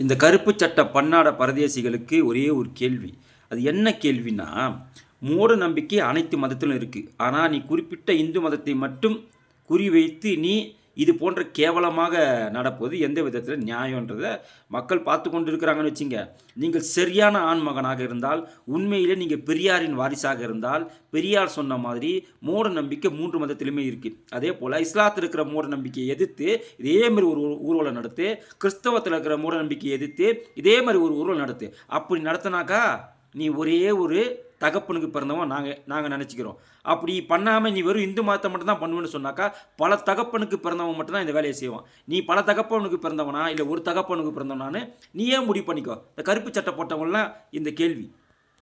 இந்த கருப்பு சட்ட பன்னாட பரதேசிகளுக்கு ஒரே ஒரு கேள்வி. அது என்ன கேள்வினா மூட நம்பிக்கை அனைத்து மதத்திலும் இருக்குது ஆனால் நீ குறிப்பிட்ட இந்து மதத்தை மட்டும் குறிவைத்து நீ இது போன்ற கேவலமாக நடப்பது எந்த விதத்தில் நியாயன்றதை மக்கள் பார்த்து கொண்டு இருக்கிறாங்கன்னு வச்சுங்க. நீங்கள் சரியான ஆண்மகனாக இருந்தால் உண்மையிலே நீங்கள் பெரியாரின் வாரிசாக இருந்தால் பெரியார் சொன்ன மாதிரி மூட நம்பிக்கை மூன்று மதத்திலுமே இருக்குது அதே போல் இஸ்லாத்தில் இருக்கிற மூட நம்பிக்கையை எதிர்த்து இதே மாதிரி ஒரு ஊர்வலம் நடத்து கிறிஸ்தவத்தில் இருக்கிற மூட நம்பிக்கையை எதிர்த்து இதே மாதிரி ஒரு ஊர்வலம் நடத்து. அப்படி நடத்தினாக்கா நீ ஒரே ஒரு தகப்பனுக்கு பிறந்தவன் நாங்கள் நாங்கள் நினச்சிக்கிறோம். அப்படி பண்ணாமல் நீ வெறும் இந்து மதத்தை மட்டும் தான் பண்ணுவேன்னு சொன்னாக்கா பல தகப்பனுக்கு பிறந்தவன் மட்டும்தான் இந்த வேலையை செய்வான். நீ பல தகப்பனுக்கு பிறந்தவனா இல்லை ஒரு தகப்பனுக்கு பிறந்தவனான்னு நீயே முடிவு பண்ணிக்கோ. இந்த கருப்பு சட்டை போட்டவங்களாம் இந்த கேள்வி.